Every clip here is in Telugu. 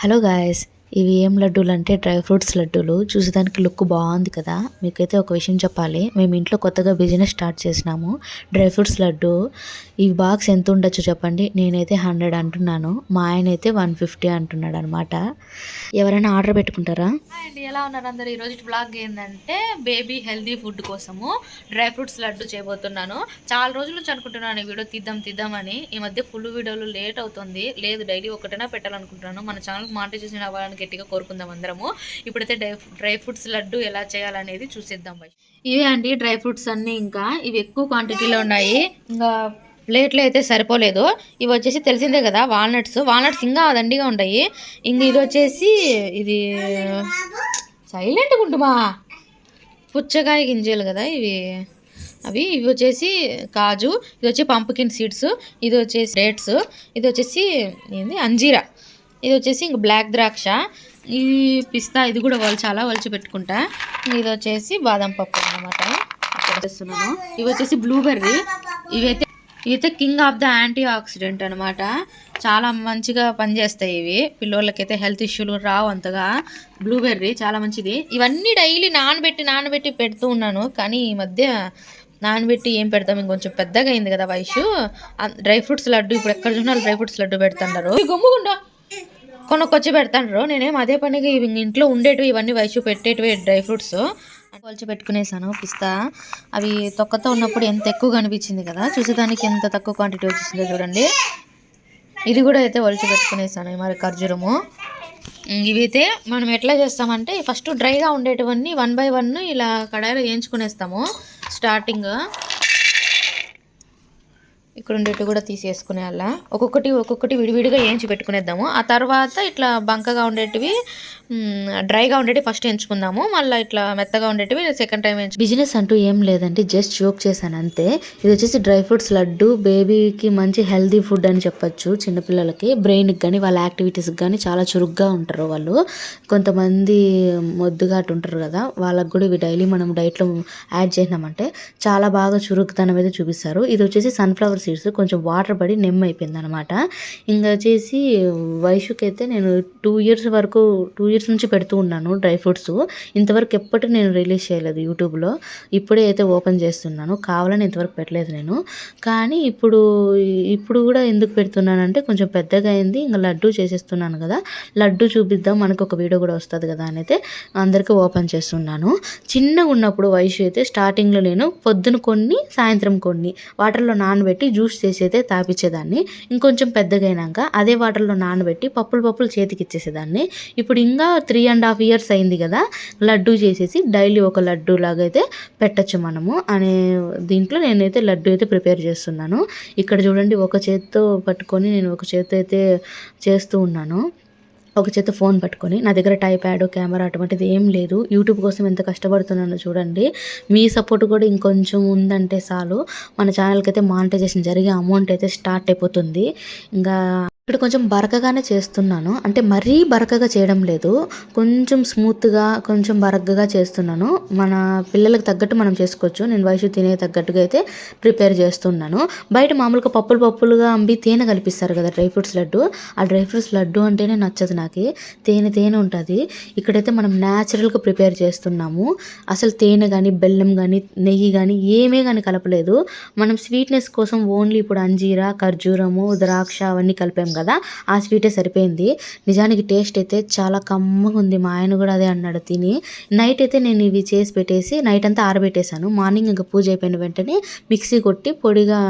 Hello guys, ఇవి ఏం లడ్డూలు అంటే డ్రై ఫ్రూట్స్ లడ్డూలు. చూసేదానికి లుక్ బాగుంది కదా. మీకైతే ఒక విషయం చెప్పాలి. మేము ఇంట్లో కొత్తగా బిజినెస్ స్టార్ట్ చేసినాము. Dry fruits laddu. ఈ బాక్స్ ఎంత ఉండొచ్చు చెప్పండి. నేనైతే హండ్రెడ్ అంటున్నాను. మా ఆయన అయితే వన్ ఫిఫ్టీ అంటున్నాడు అనమాట ఎవరైనా ఆర్డర్ పెట్టుకుంటారా? అండి. ఎలా ఉన్నారు అందరు? ఈరోజు బ్లాగ్ ఏంటంటే బేబీ హెల్దీ ఫుడ్ కోసము డ్రై ఫ్రూట్స్ లడ్డు చేయబోతున్నాను. చాలా రోజుల నుంచి అనుకుంటున్నాను ఈ వీడియో తీద్దాం అని. ఈ మధ్య ఫుల్ వీడియోలు లేట్ అవుతుంది. లేదు డైలీ ఒకటైనా పెట్టాలనుకుంటున్నాను. మన ఛానల్ మానిటైజేషన్ అవ్వడానికి గట్టిగా కోరుకుందాం అందరము. ఇప్పుడైతే డ్రై డ్రై ఫ్రూట్స్ లడ్డు ఎలా చేయాలనేది చూసేద్దాం బై. ఇవే అండి డ్రై ఫ్రూట్స్ అన్నీ ఇంకా. ఇవి ఎక్కువ క్వాంటిటీలో ఉన్నాయి. ఇంకా ప్లేట్లు అయితే సరిపోలేదు. ఇవి వచ్చేసి తెలిసిందే కదా వాల్నట్స్. వాల్నట్స్ ఇంకా దండిగా ఉంటాయి. ఇంక ఇది వచ్చేసి ఇది సైలెంట్గా ఉంటుమా? పుచ్చకాయ గింజలు కదా ఇవి. అవి ఇవి వచ్చేసి కాజు ఇది వచ్చి పంపుకిన్ సీడ్స్ ఇది వచ్చేసి డేట్స్ ఇది వచ్చేసి ఏంది అంజీరా. ఇది వచ్చేసి ఇంక బ్లాక్ ద్రాక్ష. ఇది పిస్తా ఇది కూడా వలచాలా వలిచి పెట్టుకుంటా. ఇది వచ్చేసి బాదం పప్పు అనమాట చేస్తున్నాను. ఇవి వచ్చేసి బ్లూబెర్రీ. ఇవైతే ఇవైతే king of the antioxidant అనమాట చాలా మంచిగా పనిచేస్తాయి ఇవి. పిల్లోళ్ళకైతే హెల్త్ ఇష్యూలు రావు అంతగా. బ్లూబెర్రీ చాలా మంచిది. ఇవన్నీ డైలీ నానబెట్టి నానబెట్టి పెడుతూ ఉన్నాను. కానీ ఈ మధ్య నానబెట్టి ఏం పెడతాం? ఇంకొంచెం పెద్దగా అయింది కదా వయసు. డ్రై ఫ్రూట్స్ లడ్డు ఇప్పుడు ఎక్కడ చూసినా డ్రై ఫ్రూట్స్ లడ్డు పెడుతున్నారు గమ్ముగుండా. కొనుక్కొచ్చి పెడతాండ్రు. నేనేం అదే పనికి ఇవి ఇంట్లో ఉండేటివి ఇవన్నీ వయసు పెట్టేటివి డ్రై ఫ్రూట్స్. కొలిచి పెట్టుకునేసాను పిస్తా. అవి తొక్కతో ఉన్నప్పుడు ఎంత ఎక్కువగా అనిపించింది కదా చూసేదానికి ఎంత తక్కువ క్వాంటిటీ వచ్చిందో చూడండి. ఇది కూడా అయితే ఒలిచి పెట్టుకునేసాను మరి ఖర్జూరము. ఇవైతే మనం ఎట్లా చేస్తామంటే ఫస్ట్ డ్రైగా ఉండేటివన్నీ వన్ బై వన్ ఇలా కడాయిలో వేయించుకునేస్తాము స్టార్టింగ్ ఇక్కడ ఉండేటి కూడా తీసేసుకునే అలా. ఒక్కొక్కటి ఒక్కొక్కటి విడివిడిగా ఏంచి పెట్టుకునేద్దాము ఆ తర్వాత ఇట్లా బంకగా ఉండేటివి డ్రైగా ఉండేటివి ఫస్ట్ ఎంచుకుందాము. మళ్ళీ ఇట్లా మెత్తగా ఉండేటివి సెకండ్ టైం ఎంచు బిజినెస్ అంటూ ఏం లేదంటే జస్ట్ జోక్ చేశాను అంతే. ఇది వచ్చేసి డ్రై ఫ్రూట్స్ లడ్డు బేబీకి మంచి హెల్దీ ఫుడ్ అని చెప్పొచ్చు చిన్నపిల్లలకి. బ్రెయిన్కి కానీ వాళ్ళ యాక్టివిటీస్కి కానీ చాలా చురుగ్గా ఉంటారు వాళ్ళు. కొంతమంది మొద్దుగా అటు ఉంటారు కదా వాళ్ళకి కూడా ఇవి డైలీ మనం డైట్లో యాడ్ చేసినామంటే చాలా బాగా చురుకుతనం అయితే చూపిస్తారు. ఇది వచ్చేసి సన్ఫ్లవర్ సీడ్స్ కొంచెం వాటర్ పడి నిమ్మ అయిపోయింది అనమాట ఇంకా వచ్చేసి వయసుకి అయితే నేను టూ ఇయర్స్ వరకు టూ ఇయర్స్ నుంచి పెడుతూ ఉన్నాను డ్రై ఫ్రూట్స్. ఇంతవరకు ఎప్పటికీ నేను రిలీజ్ చేయలేదు యూట్యూబ్లో. ఇప్పుడే అయితే ఓపెన్ చేస్తున్నాను. కావాలని ఇంతవరకు పెట్టలేదు నేను. కానీ ఇప్పుడు ఇప్పుడు కూడా ఎందుకు పెడుతున్నానంటే కొంచెం పెద్దగా అయింది. ఇంకా లడ్డు చేసేస్తున్నాను కదా. లడ్డు చూపిద్దాం. మనకు ఒక వీడియో కూడా వస్తుంది కదా అని అయితే అందరికీ ఓపెన్ చేస్తున్నాను. చిన్నగా ఉన్నప్పుడు వయసు అయితే స్టార్టింగ్లో నేను పొద్దున కొన్ని సాయంత్రం కొన్ని వాటర్లో నానబెట్టి జ్యూస్ చేసి అయితే తాపించేదాన్ని ఇంకొంచెం పెద్దగా అదే వాటర్లో నానబెట్టి పప్పులు పప్పులు చేతికి ఇచ్చేసేదాన్ని ఇప్పుడు ఇంకా త్రీ అండ్ హాఫ్ ఇయర్స్ అయింది కదా లడ్డు చేసేసి డైలీ ఒక లడ్డు లాగా అయితే పెట్టచ్చు మనము అనే దీంట్లో నేనైతే లడ్డు అయితే ప్రిపేర్ చేస్తున్నాను. ఇక్కడ చూడండి ఒక చేత్తో పట్టుకొని నేను ఒక చేత్తో అయితే చేస్తూ ఉన్నాను. ఒక చేత ఫోన్ పట్టుకొని నా దగ్గర టైప్ యాడ్ కెమెరా అటువంటిది ఏం లేదు. యూట్యూబ్ కోసం ఎంత కష్టపడుతున్నానో చూడండి. మీ సపోర్ట్ కూడా ఇంకొంచెం ఉందంటే చాలు. మన ఛానల్కి అయితే మానిటైజేషన్ జరిగే అమౌంట్ అయితే స్టార్ట్ అయిపోతుంది. ఇంకా ఇక్కడ కొంచెం బరకగానే చేస్తున్నాను. అంటే మరీ బరకగా చేయడం లేదు. కొంచెం స్మూత్గా కొంచెం బరకగా చేస్తున్నాను. మన పిల్లలకు తగ్గట్టు మనం చేసుకోవచ్చు. నేను వయసు తినే తగ్గట్టుగా అయితే ప్రిపేర్ చేస్తున్నాను. బయట మామూలుగా పప్పులు పప్పులుగా అంబి తేనె కల్పిస్తారు కదా డ్రై ఫ్రూట్స్ లడ్డు. ఆ డ్రై ఫ్రూట్స్ లడ్డు అంటేనే నచ్చదు నాకు. తేనె తేనె ఉంటుంది. ఇక్కడైతే మనం న్యాచురల్గా ప్రిపేర్ చేస్తున్నాము. అసలు తేనె కానీ బెల్లం కానీ నెయ్యి కానీ ఏమే కానీ కలపలేదు. మనం స్వీట్నెస్ కోసం ఓన్లీ ఇప్పుడు అంజీరా ఖర్జూరము ద్రాక్ష అవన్నీ కలిపాం కదా? ఆ స్వీటే సరిపోయింది. నిజానికి టేస్ట్ అయితే చాలా కమ్మగా ఉంది. మా ఆయన కూడా అదే అన్నాడు తిని. నైట్ అయితే నేను ఇవి చేసి పెట్టేసి నైట్ అంతా ఆరబెట్టేశాను. మార్నింగ్ ఇంకా పూజ అయిపోయిన వెంటనే మిక్సీ కొట్టి పొడిగా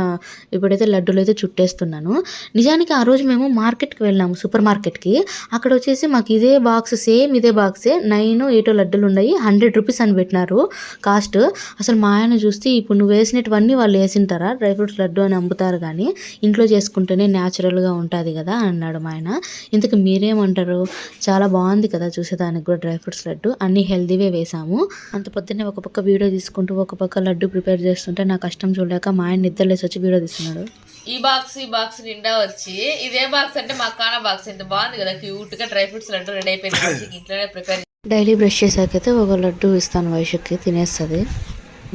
ఇప్పుడైతే లడ్డూలు అయితే చుట్టేస్తున్నాను. నిజానికి ఆ రోజు మేము మార్కెట్కి వెళ్ళాము సూపర్ మార్కెట్కి. అక్కడ వచ్చేసి మాకు ఇదే బాక్స్ సేమ్ ఇదే బాక్సే నైన్ ఎయిటో లడ్డూలు ఉన్నాయి. హండ్రెడ్ రూపీస్ అని పెట్టినారు కాస్ట్. అసలు మా ఆయన చూస్తే ఇప్పుడు నువ్వు వేసినటువన్నీ వాళ్ళు వేసింటారా? డ్రై ఫ్రూట్స్ లడ్డు అని అమ్ముతారు కానీ ఇంట్లో చేసుకుంటేనే న్యాచురల్గా ఉంటుంది కదా. అన్నాడు మా ఆయన. ఇంతకు మీరేమంటారు? చాలా బాగుంది కదా చూసేదానికి కూడా డ్రై ఫ్రూట్స్ లడ్డు. అన్ని హెల్దీవే వేసాము. అంత పొద్దున్నే ఒక పక్క వీడియో తీసుకుంటూ ఒక పక్క లడ్డు ప్రిపేర్ చేస్తుంటే నా కష్టం చూడలేక మా ఆయన నిద్రలేసి వచ్చి వీడియో తీస్తున్నాడు. ఈ బాక్స్ ఈ బాక్స్ నిండా వచ్చి ఇదే బాక్స్ అంటే మా కాన బాక్స్. ఎంత బాగుంది కదా క్యూట్గా డ్రై ఫ్రూట్స్ లడ్డు రెడీ అయిపోయింది. ఇంట్లోనే ప్రిపేర్ డైలీ బ్రష్ చేసాకైతే ఒక లడ్డు ఇస్తాను వయసుకి తినేస్తుంది.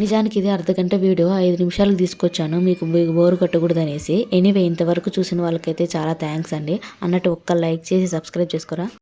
నిజానికి ఇది అర్ధ గంట వీడియో ఐదు నిమిషాలకు తీసుకొచ్చాను. మీకు మీకు బోరు కట్టకూడదు అనేసి ఎనీవే ఇంతవరకు చూసిన వాళ్ళకైతే చాలా థ్యాంక్స్ అండి. అన్నట్టు ఒక్క లైక్ చేసి సబ్స్క్రైబ్ చేసుకోరా?